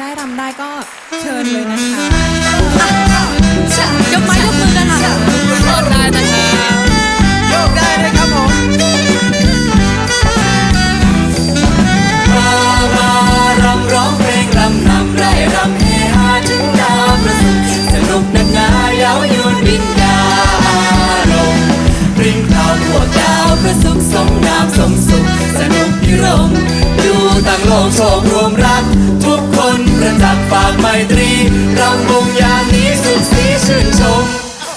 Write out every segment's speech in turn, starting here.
ได้รำได้ก็เชิญเลยนะคะยกไม้ยกมือกันค่ะโทษได้นะคะยกได้เลยครับผมรอรอรำร้องเพลงรำรำไร่รำเฮฮาถึงดาวประสุขสนุกนักหนาเย้ายวนวิญญาลมปริงคราวพวดาวประสุขสมงามสมสุข สนุกพิรมดูต่างโลกโชมรวมรั ปากไมตรีรำวงยามนี้สุขสีชื่นชม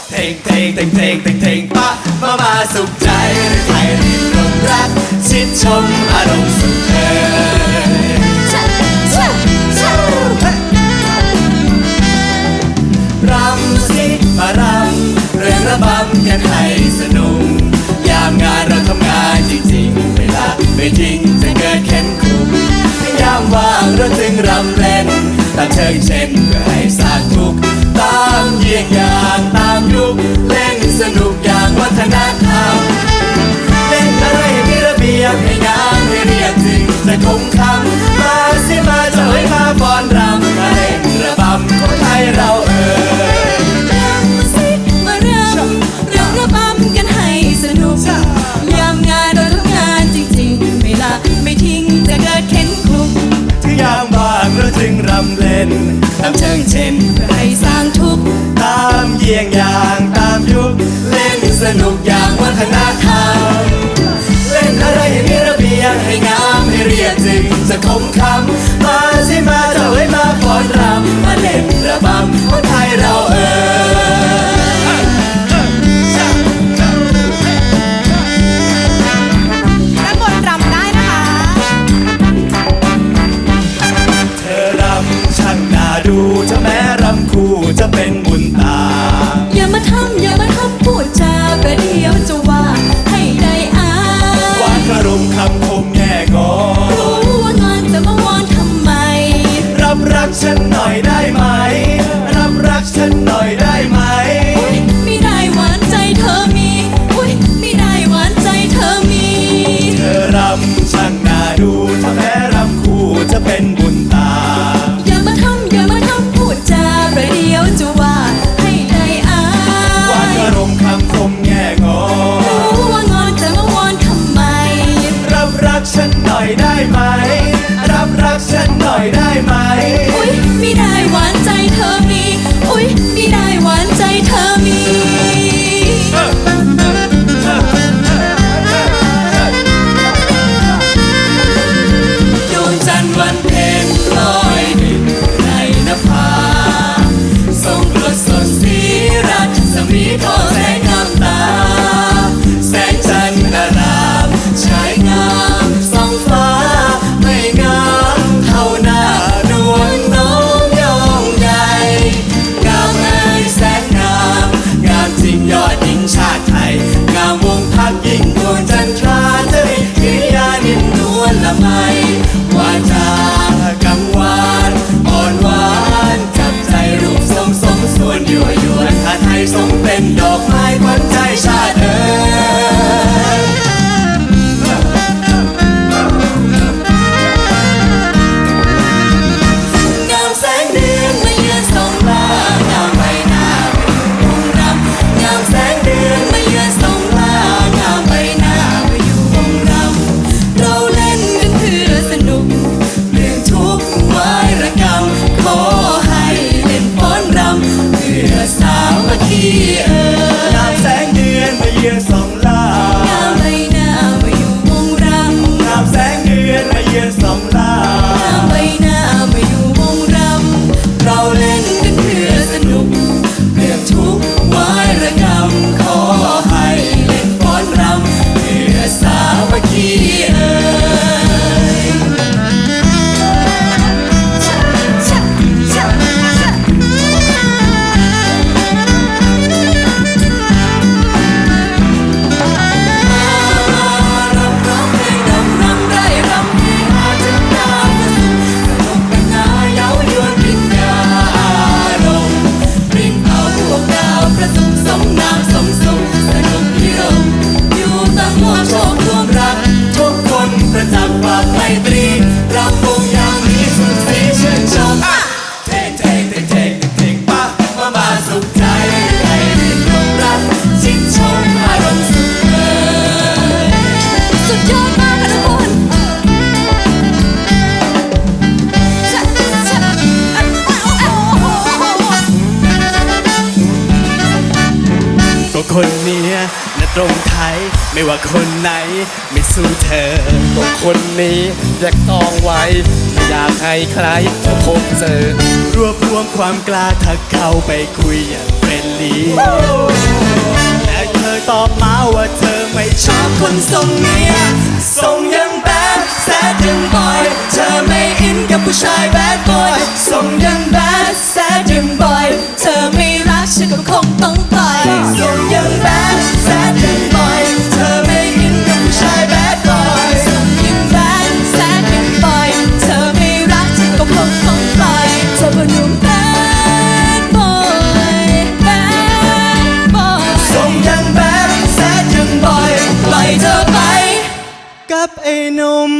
เพลงเพลงเพลงเพลงเพลงเพลงปะมามาสุขใจไครรีบรงรัก ชิดชมอารมณ์สุขเธอรำสิมารำเรื่องระบำกันให้สนุก ยามงานเราทำงานจริงๆไม่ลาไม่ทิ้ง เช่นเพื่อให้สร้างทุกตามเยี่ยงอย่างตามยุคแ Hey. อกไม้ขวัญใจชาติ some คนเนี่ยในตรงไทย ไม่ว่าคนไหน ไม่สู้เธอตัวคนนี้อยากต้องไว้ไม่อยากให้ใครมาพบเจอ รวบรวมความกล้าทักเข้าไปคุยอย่างเป็นลีและเธอตอบมาว่าเธอไม่ชอบคนทรงนี้ บ